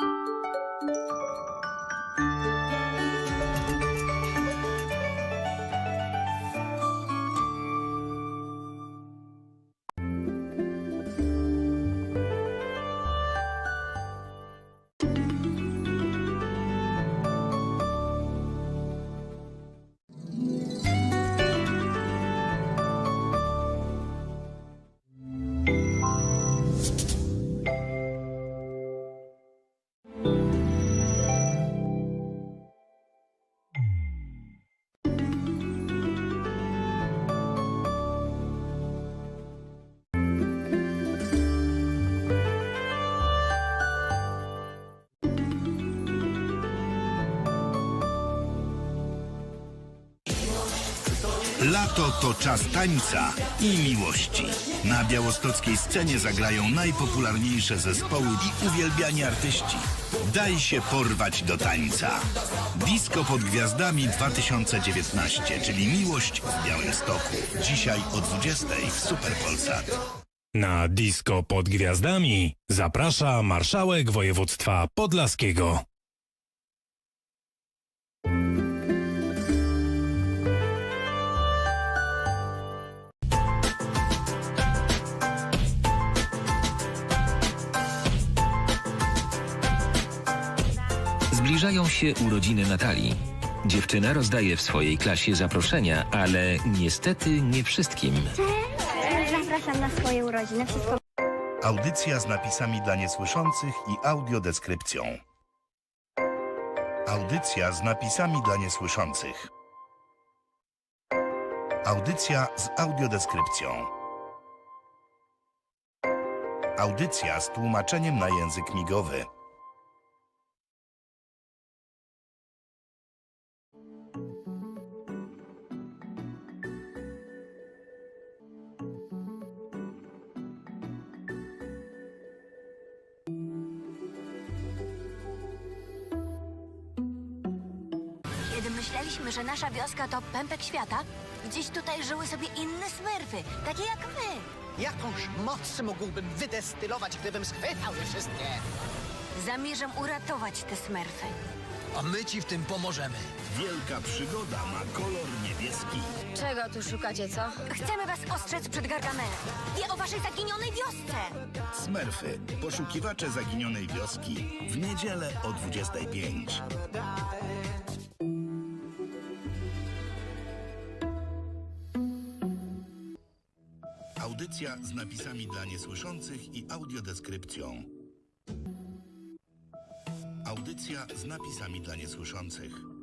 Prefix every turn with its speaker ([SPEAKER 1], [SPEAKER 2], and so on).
[SPEAKER 1] Thank you. Lato to czas tańca i miłości. Na białostockiej scenie zagrają najpopularniejsze zespoły i uwielbiani artyści. Daj się porwać do tańca. Disco pod gwiazdami 2019, czyli miłość w Białymstoku. Dzisiaj o 20 w Superpolsat.
[SPEAKER 2] Na disco pod gwiazdami zaprasza marszałek województwa podlaskiego.
[SPEAKER 3] Zbliżają się urodziny Natalii. Dziewczyna rozdaje w swojej klasie zaproszenia, ale niestety nie wszystkim.
[SPEAKER 4] Zapraszam na swoje urodziny. Wszystko
[SPEAKER 1] Audycja z napisami dla niesłyszących i audiodeskrypcją. Audycja z napisami dla niesłyszących. Audycja z audiodeskrypcją. Audycja z tłumaczeniem na język migowy.
[SPEAKER 5] Myśleliśmy, że nasza wioska to pępek świata, gdzieś tutaj żyły sobie inne smerfy, takie jak my.
[SPEAKER 6] Jakąż moc mógłbym wydestylować, gdybym schwytał je wszystkie?
[SPEAKER 5] Zamierzam uratować te smerfy.
[SPEAKER 6] A my ci w tym pomożemy.
[SPEAKER 1] Wielka przygoda ma kolor niebieski.
[SPEAKER 7] Czego tu szukacie, co?
[SPEAKER 5] Chcemy was ostrzec przed Gargamelem. Wie o waszej zaginionej wiosce.
[SPEAKER 1] Smurfy. Poszukiwacze zaginionej wioski. W niedzielę o 25. Audycja z napisami dla niesłyszących i audiodeskrypcją. Audycja z napisami dla niesłyszących.